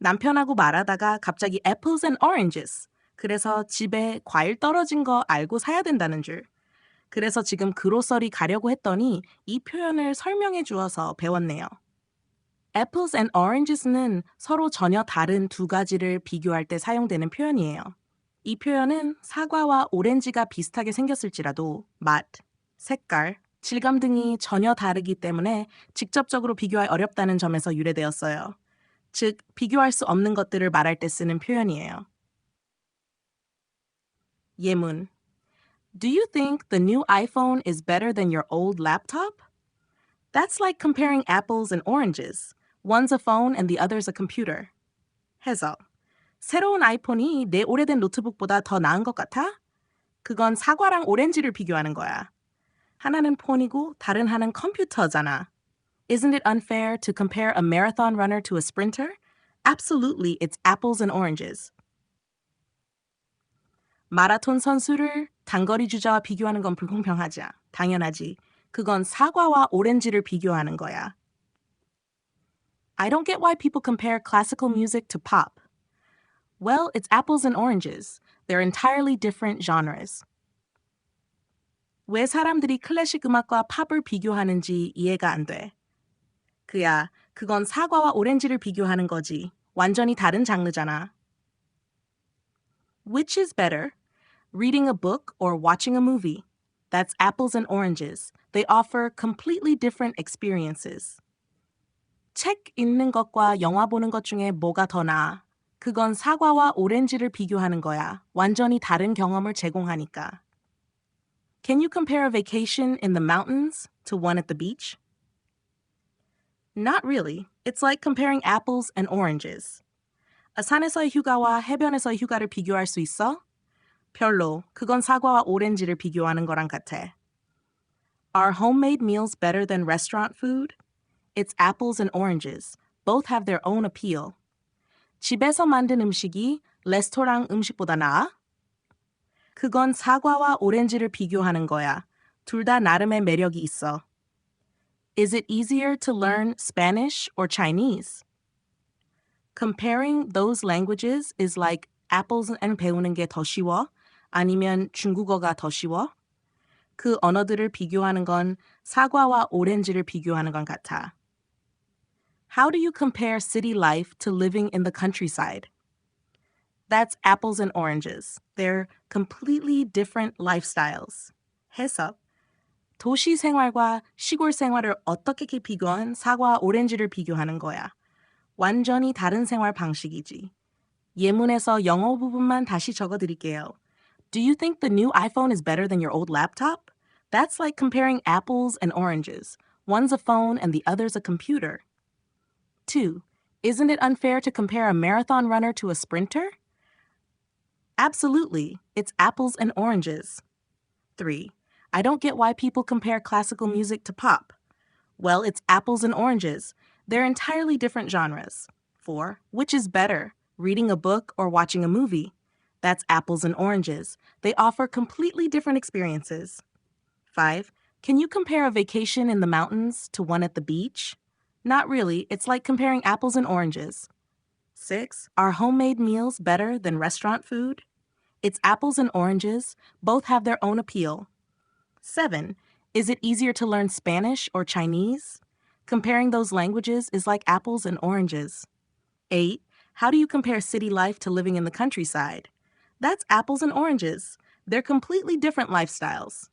남편하고 말하다가 갑자기 apples and oranges. 그래서 집에 과일 떨어진 거 알고 사야 된다는 줄. 그래서 지금 그로서리 가려고 했더니 이 표현을 설명해 주어서 배웠네요. apples and oranges는 서로 전혀 다른 두 가지를 비교할 때 사용되는 표현이에요. 이 표현은 사과와 오렌지가 비슷하게 생겼을지라도 맛, 색깔, 질감 등이 전혀 다르기 때문에 직접적으로 비교하기 어렵다는 점에서 유래되었어요. 즉, 비교할 수 없는 것들을 말할 때 쓰는 표현이에요. 예문 Do you think the new iPhone is better than your old laptop? That's like comparing apples and oranges. One's a phone and the other's a computer. 해석. 새로운 아이폰이 내 오래된 노트북보다 더 나은 것 같아? 그건 사과랑 오렌지를 비교하는 거야. 하나는 폰이고 다른 하나는 컴퓨터잖아. Isn't it unfair to compare a marathon runner to a sprinter? Absolutely, it's apples and oranges. 마라톤 선수를 단거리 주자와 비교하는 건 불공평하지. 당연하지. 그건 사과와 오렌지를 비교하는 거야. I don't get why people compare classical music to pop. Well, it's apples and oranges. They're entirely different genres. 왜 사람들이 클래식 음악과 팝을 비교하는지 이해가 안 돼. 그야, 그건 사과와 오렌지를 비교하는 거지. 완전히 다른 장르잖아. Which is better? Reading a book or watching a movie? That's apples and oranges. They offer completely different experiences. 책 읽는 것과 영화 보는 것 중에 뭐가 더 나아? 그건 사과와 오렌지를 비교하는 거야. 완전히 다른 경험을 제공하니까. Can you compare a vacation in the mountains to one at the beach? Not really. It's like comparing apples and oranges. 산에서의 휴가와 해변에서의 휴가를 비교할 수 있어? 별로. 그건 사과와 오렌지를 비교하는 거랑 같아. Are homemade meals better than restaurant food? It's apples and oranges. Both have their own appeal. 집에서 만든 음식이 레스토랑 음식보다 나아? 그건 사과와 오렌지를 비교하는 거야. 둘 다 나름의 매력이 있어. Is it easier to learn Spanish or Chinese? Comparing those languages is like apples and 배우는 게 더 쉬워? 아니면 중국어가 더 쉬워? 그 언어들을 비교하는 건 사과와 오렌지를 비교하는 건 같아. How do you compare city life to living in the countryside? That's apples and oranges. They're completely different lifestyles. 해석. 도시 생활과 시골 생활을 어떻게 비교한 사과 오렌지를 비교하는 거야. 완전히 다른 생활 방식이지. 예문에서 영어 부분만 다시 적어 드릴게요. Do you think the new iPhone is better than your old laptop? That's like comparing apples and oranges. One's a phone and the other's a computer. 2. Isn't it unfair to compare a marathon runner to a sprinter? Absolutely. It's apples and oranges. 3. I don't get why people compare classical music to pop. Well, it's apples and oranges. They're entirely different genres. 4. Which is better, reading a book or watching a movie? That's apples and oranges. They offer completely different experiences. 5. Can you compare a vacation in the mountains to one at the beach? Not really. It's like comparing apples and oranges. 6. Are homemade meals better than restaurant food? It's apples and oranges. Both have their own appeal. 7. Is it easier to learn Spanish or Chinese? Comparing those languages is like apples and oranges. 8. How do you compare city life to living in the countryside? That's apples and oranges. They're completely different lifestyles.